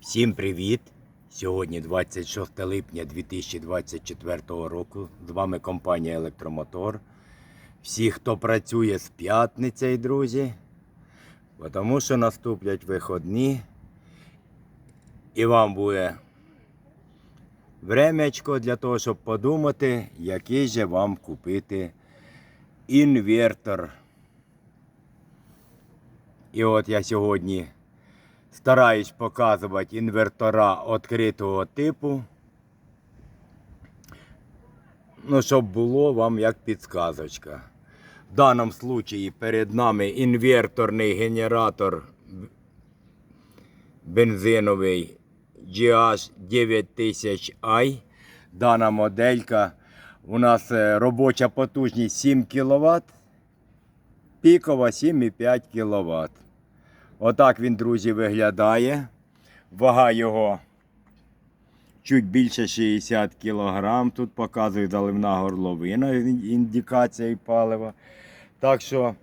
Всім привіт! Сьогодні 26 липня 2024 року. З вами компанія Електромотор. Всі, хто працює з п'ятниці, друзі, тому що наступлять виходні. І вам буде времечко для того, щоб подумати, який же вам купити інвертор. І от я сьогодні стараюсь показувати інвертора відкритого типу. Ну, щоб було вам як підсказочка. В даному случаї перед нами інверторний генератор бензиновий GH9000i. Дана моделька. У нас е, робоча потужність 7 кВт, пікова 7,5 кВт. Отак він, друзі, виглядає. Вага його чуть більше 60 кг. Тут показує заливна горловина, індикація палива. Так що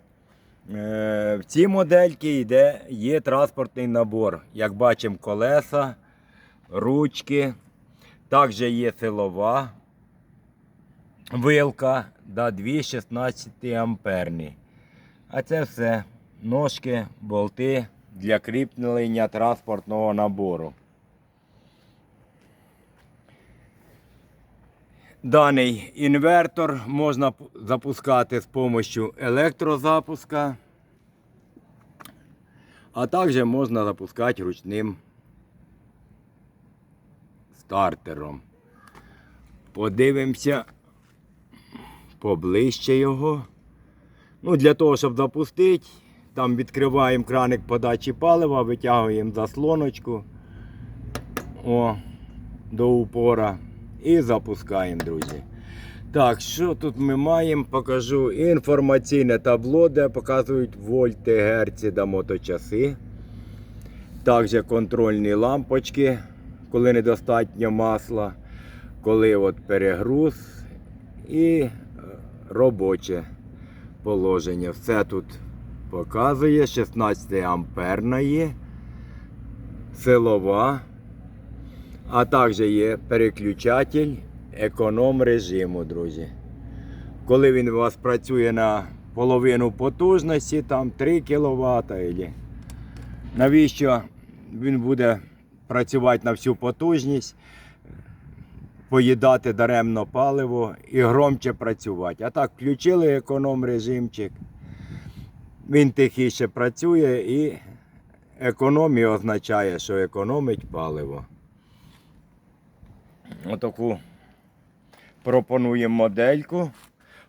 е, в цій модельці йде, є транспортний набор. Як бачимо, колеса, ручки. Також є силова вилка да, 2,16 амперні. А це все ножки, болти для кріплення транспортного набору. Даний інвертор можна запускати з допомогою електрозапуска, а також можна запускати ручним стартером. Подивимося поближче його. Ну, для того, щоб запустити, там відкриваємо краник подачі палива, витягуємо заслоночку о, до упора і запускаємо, друзі. Так, що тут ми маємо? Покажу інформаційне табло, де показують вольти, герці та моточаси. Також контрольні лампочки, коли недостатньо масла, коли от перегруз і е, робоче положення. Все тут показує. 16 амперна силова, а також є переключатель економ режиму, друзі. Коли він у вас працює на половину потужності, там 3 кВт. Навіщо він буде працювати на всю потужність? поїдати даремно паливо і громче працювати. А так включили економ режимчик. Він тихіше працює і економія означає, що економить паливо. Отаку пропонуємо модельку.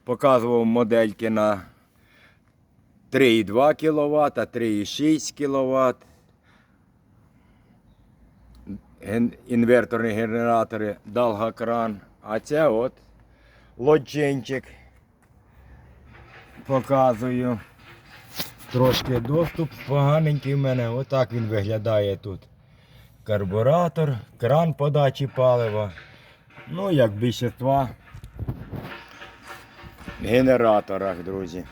Показував модельки на 3,2 кВт, 3,6 кВт інверторні генератори Далгакран. А це от лоджинчик. Показую. Трошки доступ поганенький в мене. Отак він виглядає тут. Карбуратор, кран подачі палива. Ну, як більшинства в генераторах, друзі.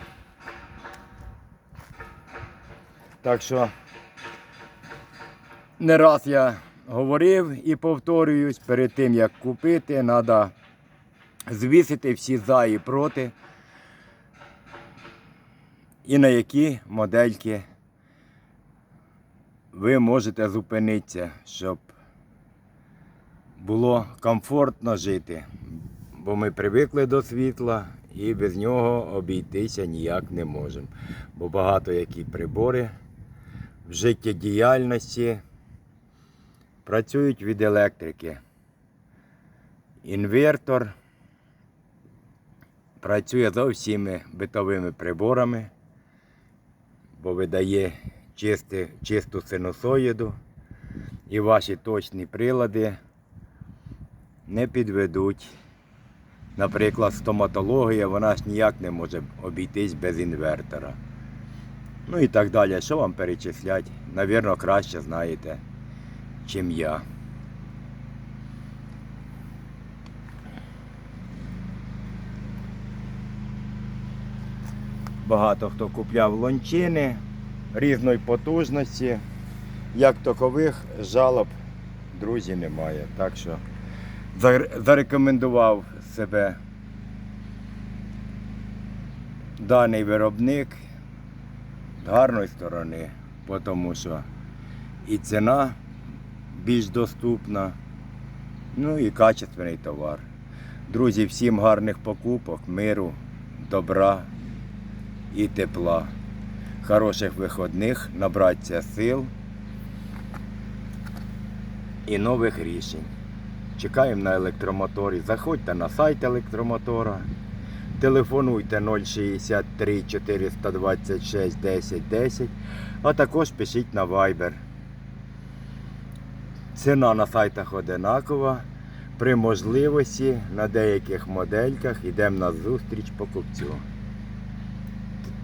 Так що не раз я говорив і повторююсь, перед тим як купити, треба звісити всі за і проти. І на які модельки ви можете зупинитися, щоб було комфортно жити. Бо ми привикли до світла і без нього обійтися ніяк не можемо. Бо багато які прибори в життєдіяльності працюють від електрики. Інвертор працює за всіми битовими приборами, бо видає чисти, чисту синусоїду і ваші точні прилади не підведуть. Наприклад, стоматологія, вона ж ніяк не може обійтись без інвертора. Ну і так далі. Що вам перечислять? Навірно, краще знаєте, чим я. Багато хто купляв лончини різної потужності. Як такових жалоб друзі немає. Так що зарекомендував себе даний виробник з гарної сторони, тому що і ціна більш доступна, ну і качественний товар. Друзі, всім гарних покупок, миру, добра і тепла. Хороших виходних, набратися сил і нових рішень. Чекаємо на електромоторі. Заходьте на сайт електромотора. Телефонуйте 063 426 10 10, а також пишіть на Viber. Ціна на сайтах одинакова. При можливості на деяких модельках йдемо на зустріч покупцю.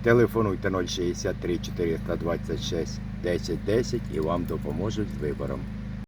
Телефонуйте 063 426 10 10 і вам допоможуть з вибором.